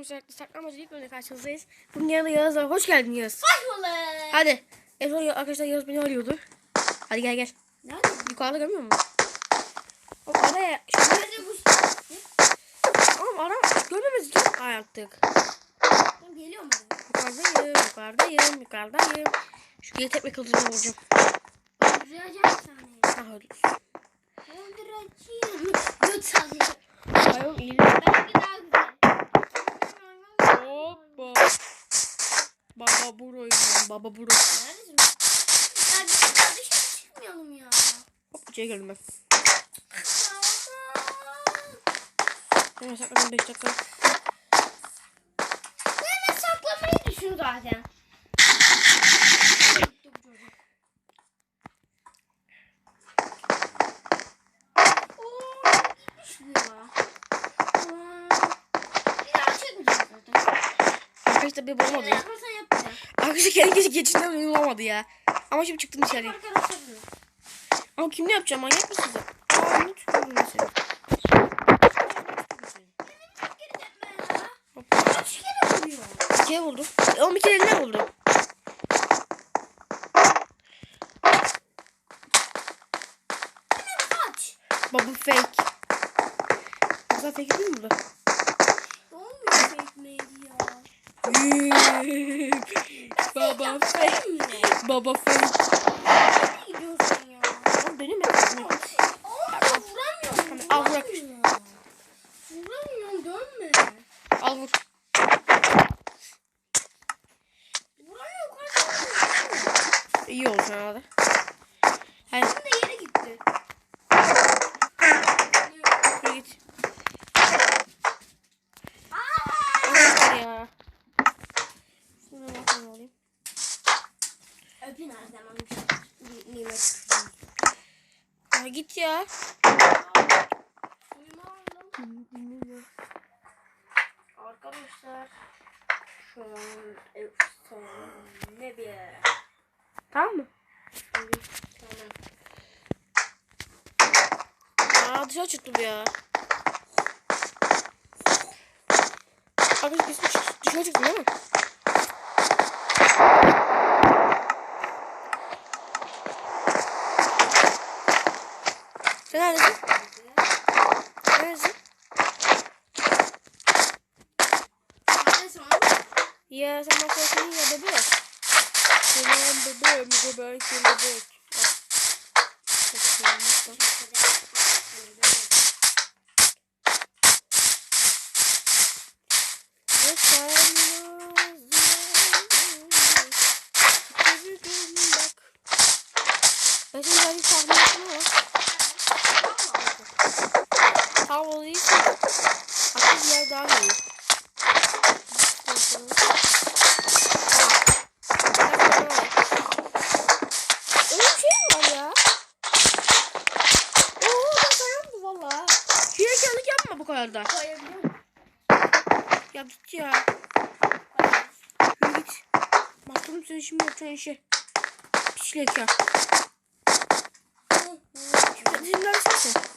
arkadaşlar saklanmaca ilk bölümde karşınızdayız. Bugün yanında Yağız var. Hoş geldin Yağız. Hoş bulduk. Hadi. En son arkadaşlar Yağız beni arıyordu. Hadi gel gel. Nerede? Yukarıda görmüyor musun? Oğlum araya. Şöyle. Nerede bu? Oğlum ara. Görmemez ki. Ay artık. Tamam, Geliyor mu? Yukarıdayım. Yukarıdayım. Yukarıdayım. Şu geri tekme kılıcını vuracağım. Öldüreceğim seni. Ha öyle. Öldüreceğim. Göt. Ay oğlum iyi. Belki daha güzel. Hoppa. Baba buroyum ben. Baba buro. Neredesin? Ya dışarı çıkmayalım ya. Hop içeri geldim ben. Hemen sakladım 5 dakika. Hemen saklamayı düşün zaten. Arkadaşlar bir bulamadı ya. Yaparsan yapacağım. Arkadaşlar kendi gece geçinden uyum olamadı ya. Ama şimdi çıktım dışarıya. Ama kimle yapacağım manyak mısın sen? Aa ne tutuyorum. Hop. Kaç kere vuruyor? Bir kere vurdum. E, Oğlum bir kere eline vurdum. Baba fake. Güzel fake değil mi burada? Olmuyor fake neydi ya? Baba. Olmuyor. Baba fake. Nereye gidiyorsun ya? Oğlum benim mi? Olmuyor vuramıyorum. Al, bırak. Vuramıyorum. Vuramıyorum dönme. Al vur. Vuramıyorum kaç İyi oldu sana da. Hayır. Sen de yere gitti. Yürü git. Aa! Arkadaşlar ya. Şuna bakalım alayım. Öpün her zaman bir şey. Nimet. Ya. Arkadaşlar şu an efsane bir yer. Tamam mı? Tamam. Aa dışarı çıktı bu ya. Kesin çık- dışarı çıktı değil mi? Neredesin oğlum? Ya sen bak bakayım ya bebe. Selam bebeğim. Bakıyorum, bak. Ve. Gördüm bak. Ben şimdi bir tahmin ama. Havalıysa. Hatta bir yer daha iyi. Öyle bir şey mi var ya? Oo sayamadım valla. Hilekarlık yapma bu kadar da. Ya git ya. Yürü git. Bakalım sen şimdi yapacağın işe. Piç lekar. Şimdi versene.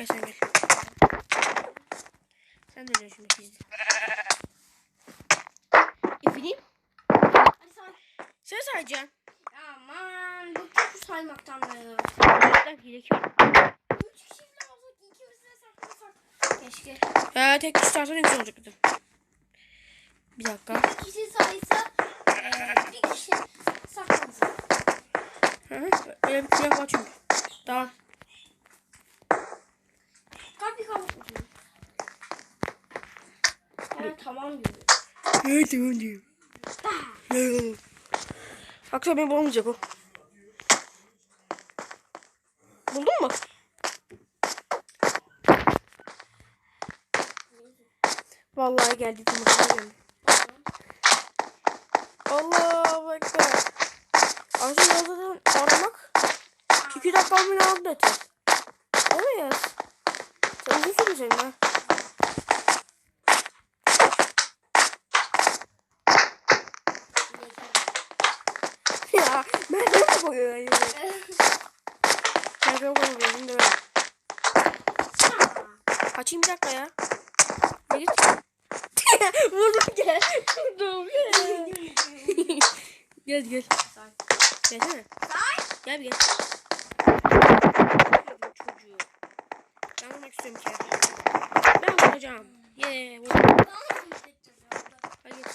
Gel sen gel. Sen de öyle şimdi pizdi. Efendim? Hadi say. Sen sayacaksın. Aman şu saymaktan da ya. Ben hilekar. Üç kişi bile olsak ikimiz de saklasak. Keşke. Ya tek kişi sarsan ne güzel olacaktı. Bir dakika. Bir kişi saysa eee, bir kişi saklansın. Hı hı. Öyle bir silah var çünkü. Tamam. Yıkamak mı? Ben tamam diyorum. Evet tamam diyorum. Akşam beni bulamayacak o. Buldun mu? Vallahi geldi. Geldi. Allah ekber. Ayrıca yazıdan aramak 2 dakika beni aldı öte. Değil mi yaz? Benim üzerime. ya merdiven koyuyor ya. merdiven koyuyor benim de böyle. Açayım bir dakika ya. Git. Vurdum gel. Vurdum gel. gel gel. Gelsene. Gel bir gel. Çocuğu. Ben olmak istiyorum ki. Ben vuracağım. Ye vurdum. Hadi geç.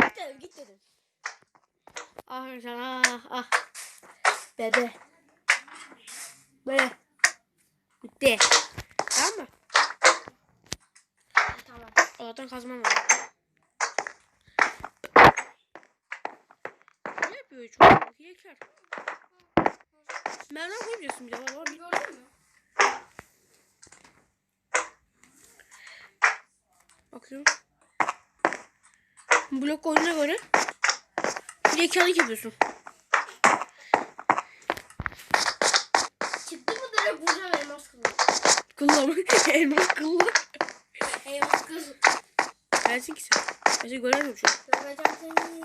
Git dedim git dedim. Ah sen ah ah. Bebe. Böyle. Bitti. Tamam mı? Tamam. Allah'tan kazmam var. Ne yapıyor çocuk? Yeker. Merdiven koymayacaksın bir de. Valla bir Gördün mü? bakıyorum. Blok koyduğuna göre yekarlık yapıyorsun. Çıktı mı direkt vuracağım elmas kılıç. Kılla mı? Elmas kılla. Elmas kılıç. Gelsin ki sen. Ben seni göremiyorum şu an. Döveceğim seni.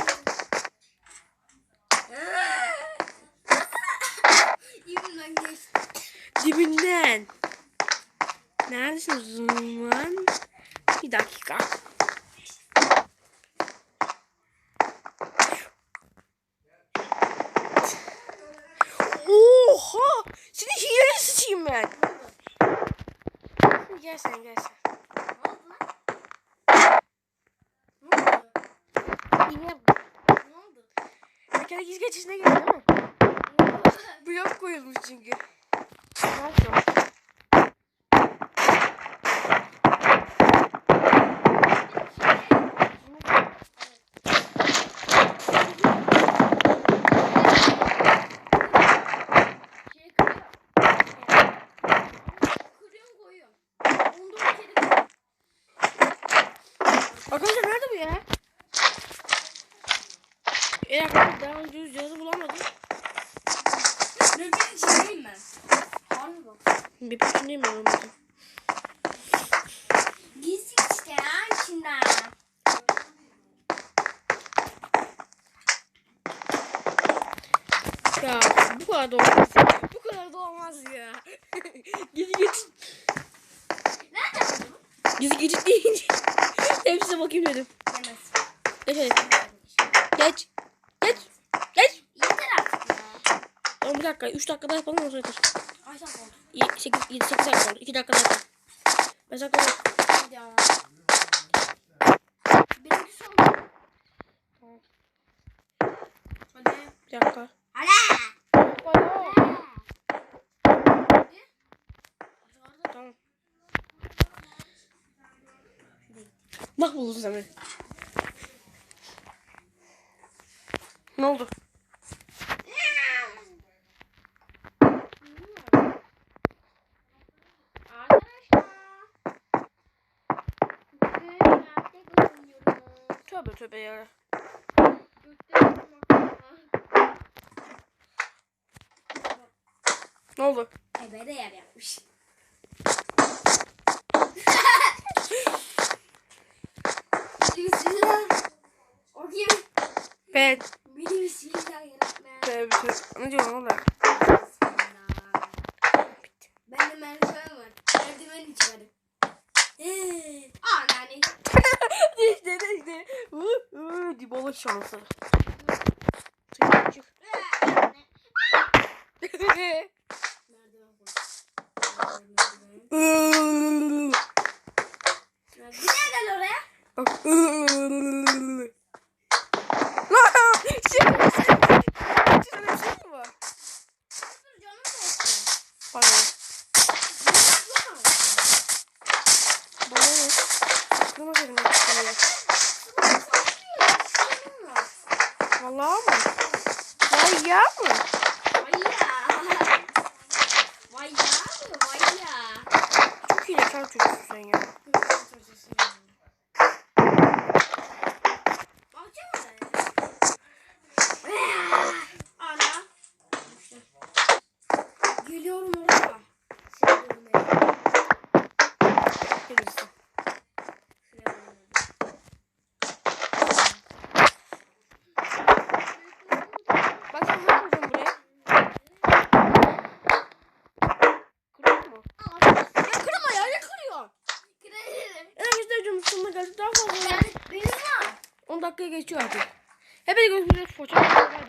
Yerimden geçti. Dibinden. Neredesin zaman? Bir dakika. Oha! Seni hileye sıçayım ben. Gel sen gel sen. Ne oldu lan? Ne oldu? Ne oldu? mekanik izgeç içine girdi değil mi? Blok koyulmuş çünkü. Ne yapacağım? Şey kırıyor. Kırıyorum koyuyorum. Onda bir kere kırıyorum. Arkadaşlar nerede bu ya? E arkadaşlar daha önce yüz cihazı bulamadım. Nöbetin içindeyim ben. Harbi bak. Bir peşindeyim ben. Gizli işte ya içinden. Ya bu kadar da olmaz. Bu kadar da olmaz ya. Gizli geçit. Nerede buldun? Gizli geçit deyince. Hepsine bakayım dedim. Geç hadi. Geç. Geç. Geç. Yeter artık ya. Oğlum bir dakika. 3 dakika daha yapalım o yeter. Kaç dakika oldu? 8, 7, 8 dakika oldu. 2 dakika daha yapalım. 5 dakika daha. Hadi ya. Benimki son. Hadi. Bir dakika. Tamam. Bak buldun sen beni. Ne oldu? Tövbe tövbe ya. Ne oldu? Ebe de yer yapmış. Ben. Beni bismillahirrahmanirrahim. Tövbe tövbe. Ne diyorsun oğlum? Bismillah. Ben de merdiven var. Merdiven içerim. Eee. Dibolo şansı. Çık çık. Gel oraya. Bak. Lan! Şey, şöyle bir şey mi var? Dur canım olsun. Pardon. Bana ne? Kırma dedim ben seni. Vallahi mı? Vay ya mı? Vay ya. Vay ya. Vay ya. Çok iyi çocuksun sen ya. Ana. Geçiyor artık. Hepinize görüşürüz. Hoşçakalın. Bay bay.